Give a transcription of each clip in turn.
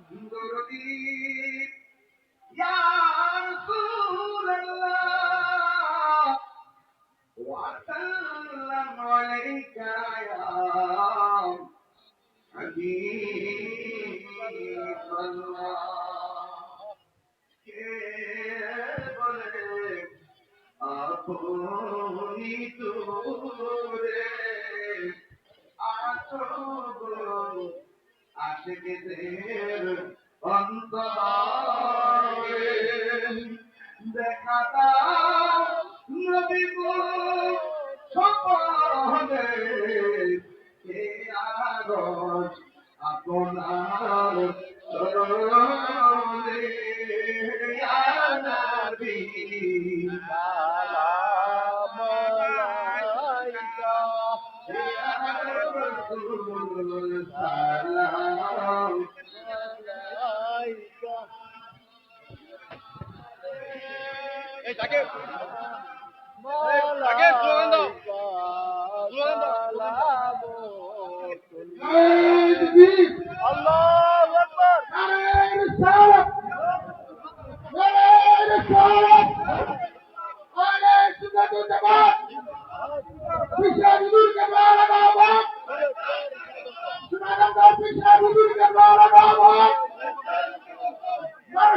আপনি দূরে আছো গো আশিকদের অন্তরে দেখা নবী সপনে কে আগত আপনার রাসূল সালাম আলাইকা এই তাকে তাকে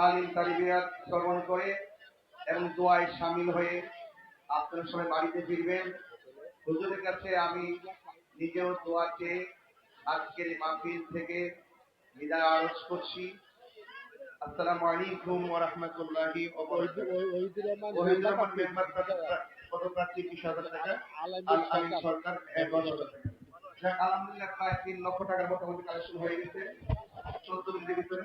তালিম তালিবিয়াত শ্রবণ করে এবং দোয়ায় সামিল হয়ে আপনারা সবাই বাড়িতে ফিরবেন। হুজুরের কাছে আমি নিজেও দোয়া চেয়ে আজকের মাহফিল থেকে বিদায় আরজ করছি। আসসালামু আলাইকুম ওয়া রাহমাতুল্লাহি ওয়া বারাকাতুহু। মেম্বার পদপ্রার্থী বিশ হাজার টাকা। আল আমিন সরকার এক দশ হাজার টাকা। আলহামদুলিল্লাহ প্রায় তিন লক্ষ টাকার মোটামুটি কালেকশন হয়ে গেছে। চোদ্দ মিনিটের ভিতরে।